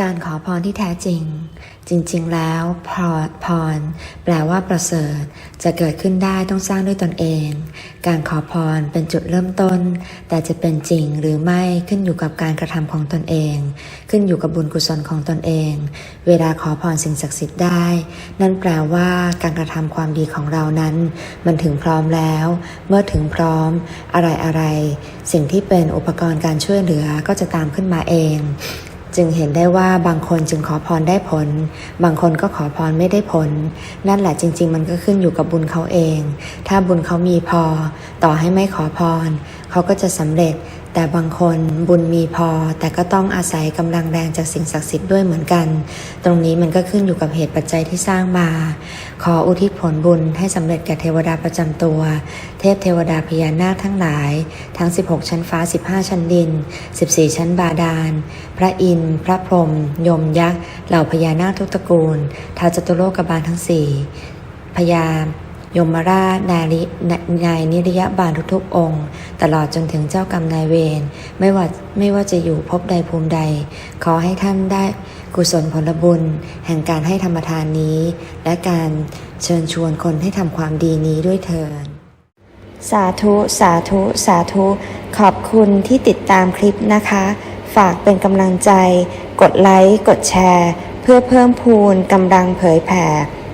การขอพรที่แท้จริง จริง ๆ แล้วพรพร แปลว่าประเสริฐ จะเกิดขึ้นได้ต้องสร้างด้วยตนเอง การขอพรเป็นจุดเริ่มต้น แต่จะเป็นจริงหรือไม่ขึ้นอยู่กับการกระทำของตนเอง ขึ้นอยู่กับบุญกุศลของตนเอง เวลาขอพรสิ่งศักดิ์สิทธิ์ได้ นั่นแปลว่าการกระทำความดีของเรานั้น มันถึงพร้อมแล้ว เมื่อถึงพร้อม อะไรอะไรๆสิ่งที่เป็นอุปกรณ์การช่วยเหลือก็จะตามขึ้นมาเอง จึงเห็นได้ว่าบางคนจึงขอพรได้ผล บางคนก็ขอพรไม่ได้ผล นั่นแหละจริง ๆ มันก็ขึ้นอยู่กับบุญเขาเอง ถ้าบุญเขามีพอ ต่อให้ไม่ขอพร เขาก็จะสำเร็จ แต่บางคนบุญมีพอ แต่ก็ต้องอาศัยกำลังแรงจากสิ่งศักดิ์สิทธิ์ด้วยเหมือนกัน ตรงนี้มันก็ขึ้นอยู่กับเหตุปัจจัยที่สร้างมา ขออุทิศผลบุญให้สำเร็จแก่เทวดาประจำตัว เทพเทวดาพญานาคทั้งหลาย ทั้ง 16 ชั้นฟ้า 15 ชั้นดิน 14 ชั้นบาดาล พระอินทร์ พระพรหม ยมยักษ์ เหล่าพญานาคทุกตระกูลท้าวจตุโลกบาลทั้งสี่พญา ยมราชนารินายนิรยบาลทุกๆองค์ ตลอดจนถึงเจ้ากรรมนายเวรไม่ว่าไม่ว่าจะอยู่ภพใดภูมิใด ขอให้ท่านได้กุศลผลบุญ แห่งการให้ธรรมทานนี้ และการเชิญชวนคนให้ทำความดีนี้ด้วยเถิดสาธุ สาธุ สาธุ ขอบคุณที่ติดตามคลิปนะคะ ฝากเป็นกำลังใจ กดไลค์ กดแชร์ เพื่อเพิ่มพูนกำลังเผยแผ่